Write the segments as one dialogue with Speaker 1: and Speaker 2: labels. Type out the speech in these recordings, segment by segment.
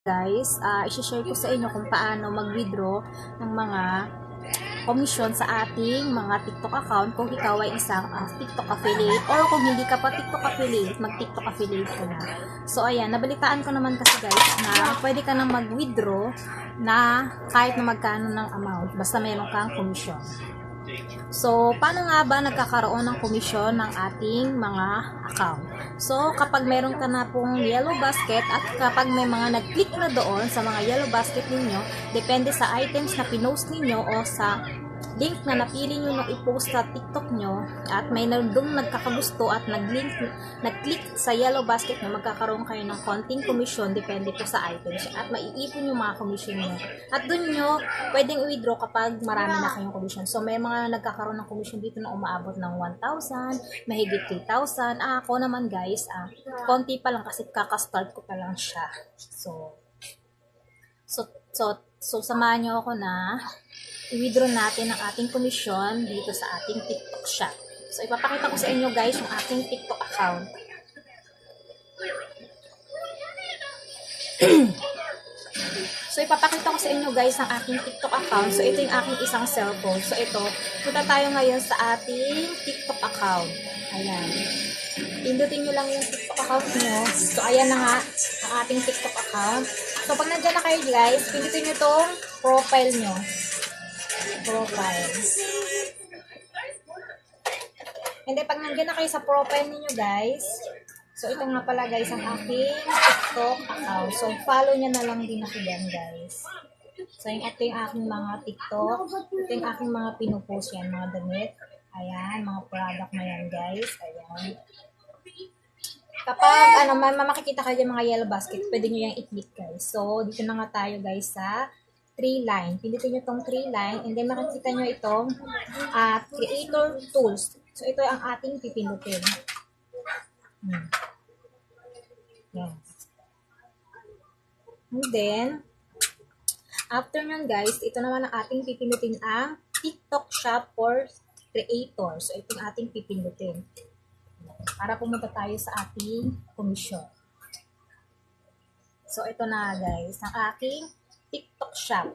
Speaker 1: guys, uh, isi-share ko sa inyo kung paano mag-withdraw ng mga commission sa ating mga TikTok account kung ikaw ay isang uh, TikTok affiliate or kung hindi ka pa TikTok affiliate, mag-TikTok affiliate ka na. So, ayan, nabalitaan ko naman kasi guys na pwede ka nang mag-withdraw na kahit na magkano ng amount, basta meron kang commission. So, paano nga ba nagkakaroon ng komisyon ng ating mga account? So, kapag meron ka na pong yellow basket at kapag may mga nag-click na doon sa mga yellow basket ninyo, depende sa items na pinost ninyo o sa link na napili nyo nung i-post sa TikTok nyo at may nandun nagkakagusto at nag-link, nag-click sa yellow basket nyo, magkakaroon kayo ng konting commission depende po sa items at maiipon yung mga commission nyo. At dun nyo pwedeng i-withdraw kapag marami na kayong commission. So may mga nagkakaroon ng commission dito na umaabot ng 1,000, mahigit 3,000. Ah, ako naman guys, ah, konti pa lang kasi kakastart ko pa lang siya. So, so, so, so samahan nyo ako na i-withdraw natin ang ating komisyon dito sa ating TikTok shop. So, ipapakita ko sa inyo guys yung ating TikTok account. so, ipapakita ko sa inyo guys ang aking TikTok account. So, ito yung aking isang cellphone. So, ito, punta tayo ngayon sa ating TikTok account. Ayan. Pindutin nyo lang yung TikTok account nyo. So, ayan na nga ang ating TikTok account. So, pag nandyan na kayo guys, pindutin nyo tong profile nyo profile. And pag nandiyan na kayo sa profile ninyo, guys, so, ito nga pala, guys, ang aking TikTok account. So, follow nyo na lang din ako dyan, guys. So, yung, ito yung aking mga TikTok. Ito yung aking mga pinupost yan, mga damit. Ayan, mga product na yan, guys. Ayan. Kapag, ano, makikita kayo yung mga yellow basket, pwede nyo yung i-click, guys. So, dito na nga tayo, guys, sa 3 line. Pindutin nyo itong 3 line and then makikita nyo itong uh, creator tools. So, ito ang ating pipindutin. Hmm. Yan. And then, after nyan guys, ito naman ang ating pipindutin ang TikTok Shop for Creator. So, ito ang ating pipindutin. Para pumunta tayo sa ating commission. So, ito na guys, ang aking TikTok shop.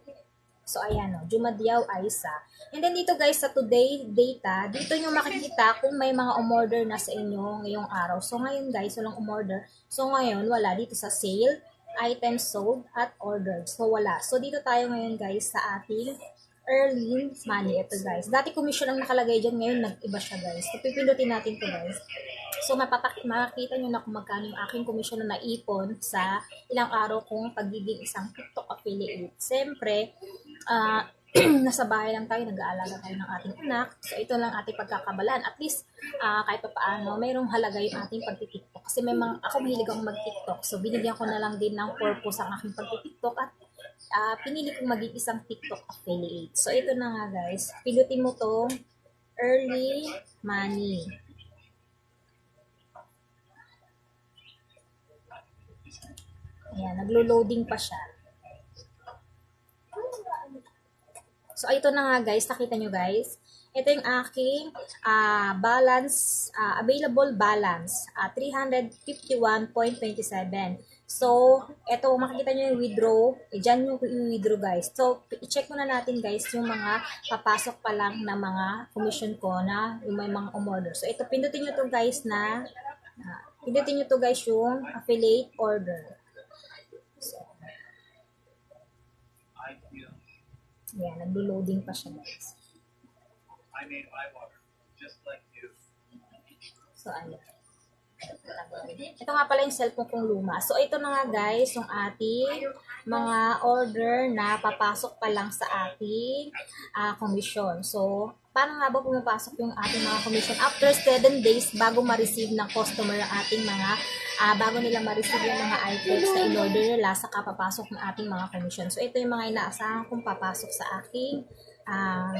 Speaker 1: So, ayan o, Jumadiaw Aisa. And then dito guys, sa today data, dito nyo makikita kung may mga umorder na sa inyo ngayong araw. So, ngayon guys, walang umorder. So, ngayon, wala dito sa sale, items sold, at ordered. So, wala. So, dito tayo ngayon guys sa ating early money. Ito guys. Dati commission ang nakalagay dyan. Ngayon, nag-iba siya guys. So, pipindutin natin to guys. So, mapapak makikita nyo na kung magkano yung aking komisyon na naipon sa ilang araw kong pagiging isang TikTok affiliate. Siyempre, uh, nasa bahay lang tayo, nag-aalaga tayo ng ating anak. So, ito lang ating pagkakabalan. At least, uh, kahit pa paano, mayroong halaga yung ating pagtitiktok. Kasi may mga, ako mahilig akong mag-tiktok. So, binigyan ko na lang din ng purpose ang aking pagtitiktok at uh, pinili kong maging isang TikTok affiliate. So, ito na nga guys. Pinutin mo tong early money. Ayan, naglo-loading pa siya. So, ito na nga guys, nakita nyo guys. Ito yung aking uh, balance, uh, available balance, uh, 351.27. So, ito, makikita nyo yung withdraw. E, dyan yung withdraw guys. So, i-check muna natin guys yung mga papasok pa lang na mga commission ko na yung may mga umorder. So, ito, pindutin nyo to guys na, uh, pindutin nyo to guys yung affiliate order. Yan, naglo-loading pa siya guys. I made my water, just like you. So, ano. Ito nga pala yung cellphone kong luma. So, ito na nga guys, yung ating mga order na papasok pa lang sa ating uh, commission. So, paano nga ba pumapasok yung ating mga commission? After 7 days bago ma-receive ng customer ang ating mga uh, bago nila ma-receive yung mga items na in-order nila, saka papasok ng ating mga commission. So, ito yung mga inaasahan kong papasok sa aking uh,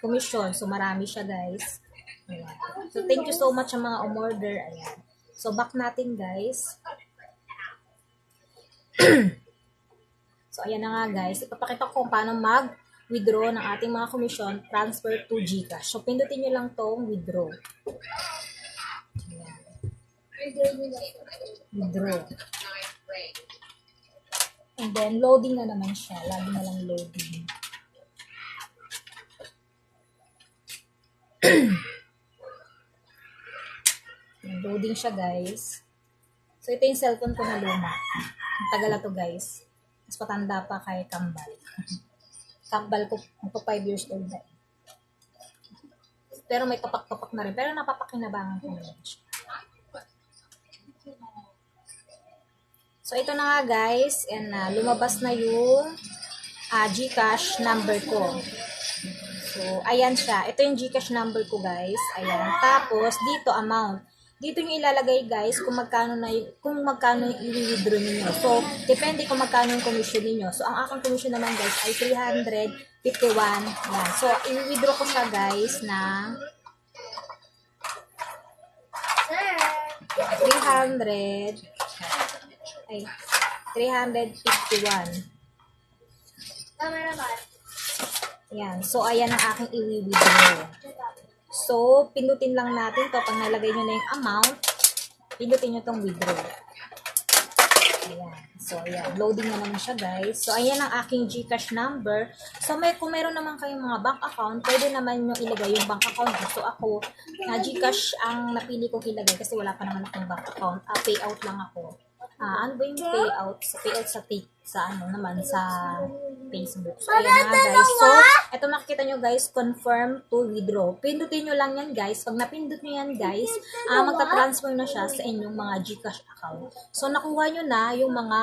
Speaker 1: commission. So, marami siya, guys. Ayan. So, thank you so much sa mga umorder. Ayan. So, back natin, guys. so, ayan na nga, guys. Ipapakita ko kung paano mag withdraw ng ating mga commission, transfer to GCash. So, pindutin nyo lang tong withdraw. Withdraw. And then, loading na naman siya. Lagi na lang loading. loading siya, guys. So, ito yung cellphone ko na luma. Ang tagal na to, guys. Mas patanda pa kay Kambal. Kambal ko, magpa 5 years old na. eh. Pero may topak-topak na rin. Pero napapakinabangan ko rin. So, ito na nga guys. And uh, lumabas na yung uh, Gcash number ko. So, ayan siya. Ito yung Gcash number ko guys. Ayan. Tapos, dito amount. Dito yung ilalagay guys kung magkano na y- kung magkano yung i-withdraw niyo. So, depende kung magkano yung commission niyo. So, ang aking commission naman guys ay 351. Yan. So, i-withdraw ko siya guys ng 300 ay 351. Yan. So, ayan ang aking i-withdraw. So, pindutin lang natin to Pag nalagay nyo na yung amount, pindutin nyo tong withdraw. Ayan. So, ayan. Loading na naman siya, guys. So, ayan ang aking Gcash number. So, may, kung meron naman kayong mga bank account, pwede naman nyo ilagay yung bank account. So, ako, na Gcash ang napili ko ilagay kasi wala pa naman akong bank account. Ah, payout lang ako. Ah, ano ba yung payout? Sa payout sa take, sa ano naman, sa Facebook. So, ayan na guys. So, eto makikita nyo guys, confirm to withdraw. Pindutin nyo lang yan guys. Pag napindot nyo yan guys, ah magta-transfer na siya sa inyong mga Gcash account. So, nakuha nyo na yung mga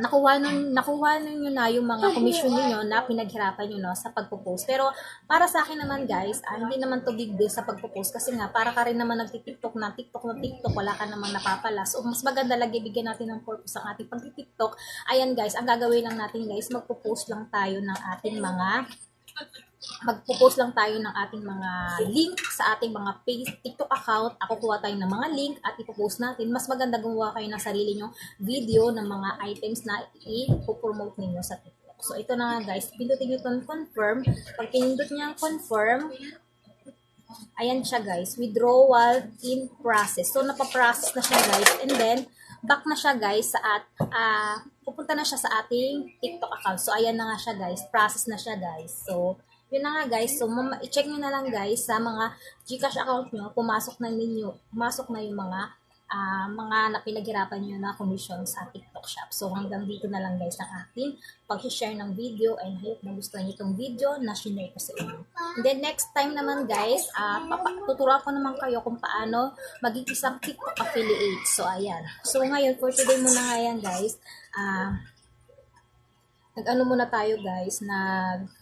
Speaker 1: nakuha nun, nakuha ninyo na yung mga commission niyo na pinaghirapan niyo no sa pagpo-post. Pero para sa akin naman guys, ah, hindi naman to big deal sa pagpo-post kasi nga para ka rin naman nagti-TikTok na TikTok na TikTok, wala ka namang napapala. So mas maganda lagi bigyan natin ng purpose ang ating pagti-TikTok. Ayan guys, ang gagawin lang natin guys, magpo-post lang tayo ng ating mga magpo-post lang tayo ng ating mga link sa ating mga page, TikTok account. Ako kuha tayo ng mga link at ipopost natin. Mas maganda gumawa kayo ng sarili nyong video ng mga items na i-promote ninyo sa TikTok. So, ito na nga guys. Pindutin nyo itong confirm. Pag pinindot niya confirm, ayan siya guys. Withdrawal in process. So, napaprocess na siya guys. And then, back na siya guys sa at ah pupunta na siya sa ating TikTok account. So, ayan na nga siya guys. Process na siya guys. So, yun na nga guys. So, i-check nyo na lang guys sa mga Gcash account nyo. Pumasok na ninyo. Pumasok na yung mga ah mga napinaghirapan nyo na commission sa TikTok shop. So, hanggang dito na lang guys ang ating pag-share ng video and hope na gusto niyo itong video na sinare ko sa inyo. And then next time naman guys, ah papa- tuturuan ko naman kayo kung paano maging isang TikTok affiliate. So, ayan. So, ngayon, for today muna nga yan guys, ah nag-ano muna tayo guys, nag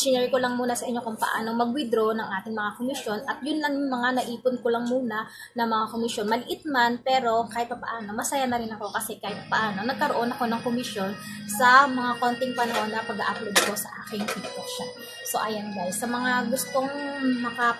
Speaker 1: sinare ko lang muna sa inyo kung paano mag-withdraw ng ating mga komisyon at yun lang yung mga naipon ko lang muna na mga komisyon. Maliit man, pero kahit pa paano, masaya na rin ako kasi kahit pa paano, nagkaroon ako ng komisyon sa mga konting panahon na pag-upload ko sa aking TikTok shop. So, ayan guys, sa mga gustong maka